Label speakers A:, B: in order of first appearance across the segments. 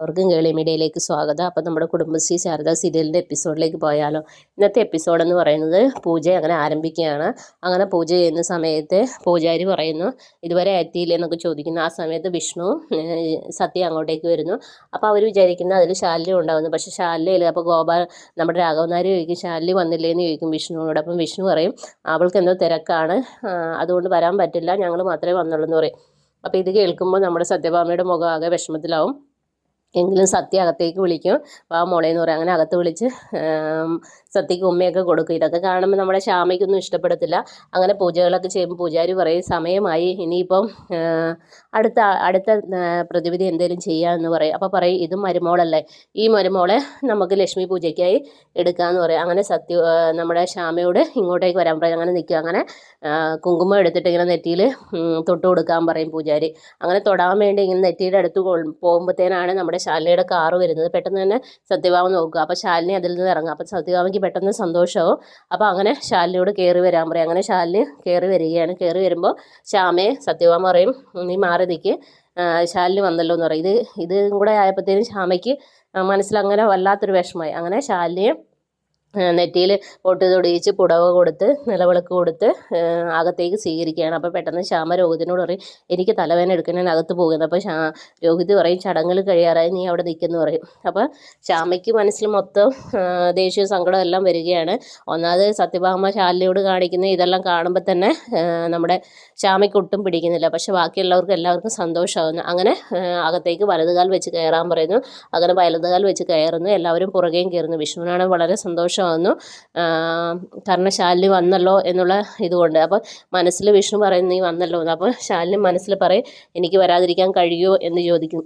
A: അവർക്കും കേളി മീഡിയയിലേക്ക് സ്വാഗതം. അപ്പം നമ്മുടെ കുടുംബശ്രീ ശാരദ സീരിയലിന്റെ എപ്പിസോഡിലേക്ക് പോയാലോ. ഇന്നത്തെ എപ്പിസോഡ് എന്ന് പറയുന്നത് പൂജ അങ്ങനെ ആരംഭിക്കുകയാണ്. അങ്ങനെ പൂജ ചെയ്യുന്ന സമയത്ത് പൂജാരി പറയുന്നു ഇതുവരെ എത്തിയില്ലേ എന്നൊക്കെ ചോദിക്കുന്നു. ആ സമയത്ത് വിഷ്ണു സത്യ അങ്ങോട്ടേക്ക് വരുന്നു. അപ്പോൾ അവർ വിചാരിക്കുന്ന അതിൽ ശാല്യം ഉണ്ടാകുന്നു പക്ഷേ ശാലിനിയിൽ അപ്പോൾ ഗോപാൽ നമ്മുടെ രാഘവനാരി ചോദിക്കും ശാല്യം വന്നില്ലേ എന്ന് ചോദിക്കും വിഷ്ണുവിനോട്. അപ്പം വിഷ്ണു പറയും അവൾക്ക് എന്തോ തിരക്കാണ്. അതുകൊണ്ട് വരാൻ പറ്റില്ല. ഞങ്ങൾ മാത്രമേ വന്നുള്ളൂ എന്ന് പറയും. അപ്പോൾ ഇത് കേൾക്കുമ്പോൾ നമ്മുടെ സത്യഭാമയുടെ മുഖം ആകെ വിഷമത്തിലാവും. എങ്കിലും സത്യ അകത്തേക്ക് വിളിക്കും. വാ മോളെ എന്ന് പറയും. അങ്ങനെ അകത്ത് വിളിച്ച് സത്യക്ക് ഉമ്മയൊക്കെ കൊടുക്കും. ഇതൊക്കെ കാണുമ്പോൾ നമ്മുടെ ശ്യാമയ്ക്കൊന്നും ഇഷ്ടപ്പെടത്തില്ല. അങ്ങനെ പൂജകളൊക്കെ ചെയ്യുമ്പോൾ പൂജാരി പറയും സമയമായി. ഇനിയിപ്പം അടുത്ത അടുത്ത പ്രതിവിധി എന്തെങ്കിലും ചെയ്യാമെന്ന് പറയും. അപ്പോൾ പറയും ഇത് മരുമോളല്ലേ. ഈ മരുമോളെ നമുക്ക് ലക്ഷ്മി പൂജയ്ക്കായി എടുക്കാമെന്ന് പറയും. അങ്ങനെ സത്യ നമ്മുടെ ശ്യാമയോട് ഇങ്ങോട്ടേക്ക് വരാൻ പറയും. അങ്ങനെ നിൽക്കും അങ്ങനെ കുങ്കുമം എടുത്തിട്ട് ഇങ്ങനെ നെറ്റിയിൽ തൊട്ട് കൊടുക്കാൻ പറയും പൂജാരി. അങ്ങനെ തൊടാൻ വേണ്ടി ഇങ്ങനെ നെറ്റിയുടെ അടുത്ത് പോകുമ്പോഴത്തേനാണ് നമ്മുടെ ശാലിനിയുടെ കാറ് വരുന്നത്. പെട്ടെന്ന് തന്നെ സത്യഭാമ നോക്കുക. അപ്പോൾ ശാലിനി അതിൽ നിന്ന് ഇറങ്ങുക അപ്പോൾ സത്യഭാമയ്ക്ക് പെട്ടെന്ന് സന്തോഷമാവും. അപ്പോൾ അങ്ങനെ ശാലിനിയോട് കയറി വരാൻ പറയും. അങ്ങനെ ശാലിനി കയറി വരികയാണ്. കയറി വരുമ്പോൾ ശ്യാമയെ സത്യഭാമ പറയും നീ മാറി നിൽക്ക് ശാലിനി വന്നല്ലോ എന്ന് പറയും. ഇത് ഇതും കൂടെ ആയപ്പോഴത്തേനും ശ്യാമയ്ക്ക് മനസ്സിലങ്ങനെ വല്ലാത്തൊരു വിഷമമായി. അങ്ങനെ ശാലിനിയെ നെറ്റിയിൽ പൊട്ട് തൊടിയിച്ച് പുടവ കൊടുത്ത് നിലവിളക്ക് കൊടുത്ത് അകത്തേക്ക് സ്വീകരിക്കുകയാണ്. അപ്പോൾ പെട്ടെന്ന് ശ്യാമ രോഹിതിനോട് പറയും എനിക്ക് തലവേദന എടുക്കാൻ ഞാൻ അകത്ത് പോകുന്നത് അപ്പോൾ ശ്യാ രോഹിത് പറയും ചടങ്ങുകൾ കഴിയാറായി നീ അവിടെ നിൽക്കുന്നു പറയും. അപ്പോൾ ശ്യാമയ്ക്ക് മനസ്സിൽ മൊത്തം ദേഷ്യവും സങ്കടം എല്ലാം വരികയാണ്. ഒന്നാമത് സത്യഭാമ ശാലിനിയോട് കാണിക്കുന്ന ഇതെല്ലാം കാണുമ്പോൾ തന്നെ നമ്മുടെ ശ്യാമയ്ക്ക് ഒട്ടും പിടിക്കുന്നില്ല. പക്ഷെ ബാക്കിയുള്ളവർക്ക് എല്ലാവർക്കും സന്തോഷമാകുന്നു. അങ്ങനെ അകത്തേക്ക് വലതുകാൽ വെച്ച് കയറാൻ പറയുന്നു. അങ്ങനെ വലതുകാൽ വെച്ച് കയറുന്നു. എല്ലാവരും പുറകെയും കയറുന്നു. വിഷ്ണുവിനാണ് വളരെ സന്തോഷം വന്നു കാരണം ശാലിനി വന്നല്ലോ എന്നുള്ള ഇതുകൊണ്ട്. അപ്പോൾ മനസ്സിൽ വിഷ്ണു പറയുന്നു നീ വന്നല്ലോ എന്ന്. അപ്പോൾ ശാലിനി മനസ്സിൽ പറയും എനിക്ക് വരാതിരിക്കാൻ കഴിയുമോ? എന്ന് ചോദിക്കും.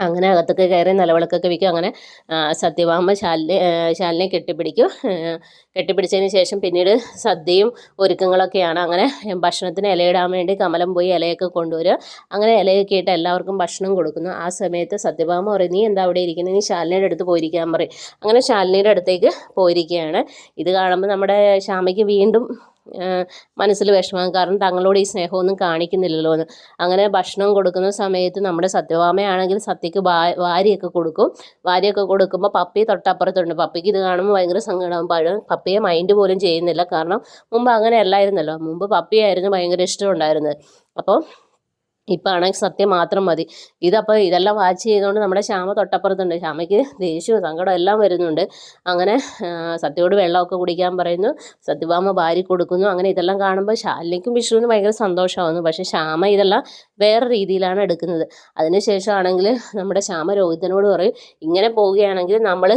A: അങ്ങനെ അകത്തൊക്കെ കയറി നിലവിളക്കൊക്കെ വിൽക്കും അങ്ങനെ സത്യഭാമ ശാലിനെ ശാലിനെ കെട്ടിപ്പിടിക്കും. കെട്ടിപ്പിടിച്ചതിന് ശേഷം പിന്നീട് സദ്യയും ഒരുക്കങ്ങളൊക്കെയാണ്. അങ്ങനെ ഭക്ഷണത്തിന് ഇലയിടാൻ വേണ്ടി കമലം പോയി ഇലയൊക്കെ കൊണ്ടുവരിക. അങ്ങനെ ഇലയൊക്കെ ഇട്ട് എല്ലാവർക്കും ഭക്ഷണം കൊടുക്കുന്നു. ആ സമയത്ത് സത്യഭാമ പറയും നീ എന്താ അവിടെ ഇരിക്കുന്നത് നീ ശാലിനിയുടെ അടുത്ത് പോയിരിക്കാൻ പറയും. അങ്ങനെ ശാലിനിയുടെ അടുത്തേക്ക് പോയിരിക്കുകയാണ്. ഇത് കാണുമ്പോൾ നമ്മുടെ ശ്യാമയ്ക്ക് വീണ്ടും മനസ്സിൽ വിഷമം. കാരണം തങ്ങളോട് ഈ സ്നേഹമൊന്നും കാണിക്കുന്നില്ലല്ലോ എന്ന് അങ്ങനെ ഭക്ഷണം കൊടുക്കുന്ന സമയത്ത് നമ്മുടെ സത്യഭാമയാണെങ്കിൽ സത്യക്ക് വാരിയൊക്കെ കൊടുക്കും. വാരിയൊക്കെ കൊടുക്കുമ്പോൾ പപ്പി തൊട്ടപ്പുറത്തുണ്ട്. പപ്പിക്ക് ഇത് കാണുമ്പോൾ ഭയങ്കര സങ്കടം പപ്പിയെ മൈൻഡ് പോലും ചെയ്യുന്നില്ല. കാരണം മുമ്പ് അങ്ങനെ അല്ലായിരുന്നല്ലോ മുമ്പ് പപ്പിയായിരുന്നു ഭയങ്കര ഇഷ്ടം ഉണ്ടായിരുന്നത് അപ്പോൾ ഇപ്പം ആണെങ്കിൽ സത്യം മാത്രം മതി. ഇതപ്പോൾ ഇതെല്ലാം വാച്ച് ചെയ്തുകൊണ്ട് നമ്മുടെ ശ്യാമ തൊട്ടപ്പുറത്തുണ്ട്. ശ്യാമയ്ക്ക് ദേഷ്യവും സങ്കടം എല്ലാം വരുന്നുണ്ട്. അങ്ങനെ സത്യയോട് വെള്ളമൊക്കെ കുടിക്കാൻ പറയുന്നു. സത്യഭാമ ഭാര്യ കൊടുക്കുന്നു. അങ്ങനെ ഇതെല്ലാം കാണുമ്പോൾ ശാലിനിക്കും വിഷ്ണുവിന് ഭയങ്കര സന്തോഷമാവുന്നു. പക്ഷേ ശ്യാമ ഇതെല്ലാം വേറെ രീതിയിലാണ് എടുക്കുന്നത്. അതിനുശേഷമാണെങ്കിൽ നമ്മുടെ ശ്യാമ രോഹിതനോട് പറയും ഇങ്ങനെ പോവുകയാണെങ്കിൽ നമ്മൾ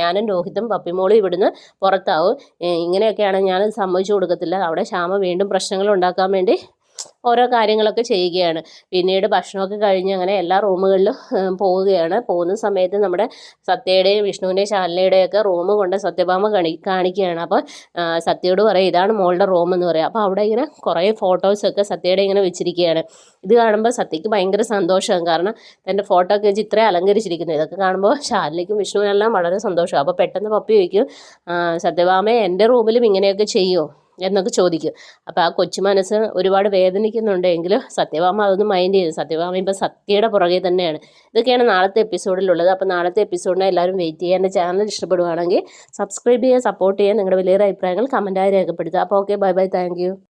A: ഞാനും രോഹിതും പപ്പിമോളും ഇവിടുന്ന് പുറത്താവും. ഇങ്ങനെയൊക്കെയാണ് ഞാൻ സമ്മതിച്ചു കൊടുക്കത്തില്ല. അവിടെ ശ്യാമ വീണ്ടും പ്രശ്നങ്ങൾ ഉണ്ടാക്കാൻ വേണ്ടി ഓരോ കാര്യങ്ങളൊക്കെ ചെയ്യുകയാണ്. പിന്നീട് ഭക്ഷണമൊക്കെ കഴിഞ്ഞ് അങ്ങനെ എല്ലാ റൂമുകളിലും പോവുകയാണ്. പോകുന്ന സമയത്ത് നമ്മുടെ സത്യയുടെയും വിഷ്ണുവിന്റെയും ശാലിനയുടെയും ഒക്കെ റൂം കൊണ്ട് സത്യഭാമ കാണി കാണിക്കുകയാണ്. അപ്പോൾ സത്യയോട് പറയും ഇതാണ് മോളുടെ റൂം എന്ന് പറയും. അപ്പോൾ അവിടെ ഇങ്ങനെ കുറേ ഫോട്ടോസൊക്കെ സത്യയുടെ ഇങ്ങനെ വെച്ചിരിക്കുകയാണ്. ഇത് കാണുമ്പോൾ സത്യയ്ക്ക് ഭയങ്കര സന്തോഷമാണ് കാരണം തന്റെ ഫോട്ടോ ഒക്കെ വെച്ച് ഇത്രയും അലങ്കരിച്ചിരിക്കുന്നു. ഇതൊക്കെ കാണുമ്പോൾ ശാലിനിക്കും വിഷ്ണുവിനെല്ലാം വളരെ സന്തോഷമാണ് അപ്പോൾ പെട്ടെന്ന് പപ്പി വയ്ക്കും സത്യഭാമയെ എന്റെ റൂമിലും ഇങ്ങനെയൊക്കെ ചെയ്യുമോ എന്നൊക്കെ ചോദിക്കും. അപ്പോൾ ആ കൊച്ചു മനസ്സ് ഒരുപാട് വേദനിക്കുന്നുണ്ടെങ്കിലും സത്യഭാമ അതൊന്നും മൈൻഡ് ചെയ്തു സത്യഭാമ ഇപ്പോൾ സത്യയുടെ പുറകെ തന്നെയാണ്. ഇതൊക്കെയാണ് നാളത്തെ എപ്പിസോഡിലുള്ളത് അപ്പോൾ നാളത്തെ എപ്പിസോഡിനെ എല്ലാവരും വെയിറ്റ് ചെയ്യാൻ എന്റെ ചാനൽ ഇഷ്ടപ്പെടുവാണെങ്കിൽ സബ്സ്ക്രൈബ് ചെയ്യുക സപ്പോർട്ട് ചെയ്യുക. നിങ്ങളുടെ വലിയൊരു അഭിപ്രായങ്ങൾ കമന്റായി രേഖപ്പെടുത്തുക. അപ്പോൾ ഓക്കെ ബൈ ബൈ താങ്ക്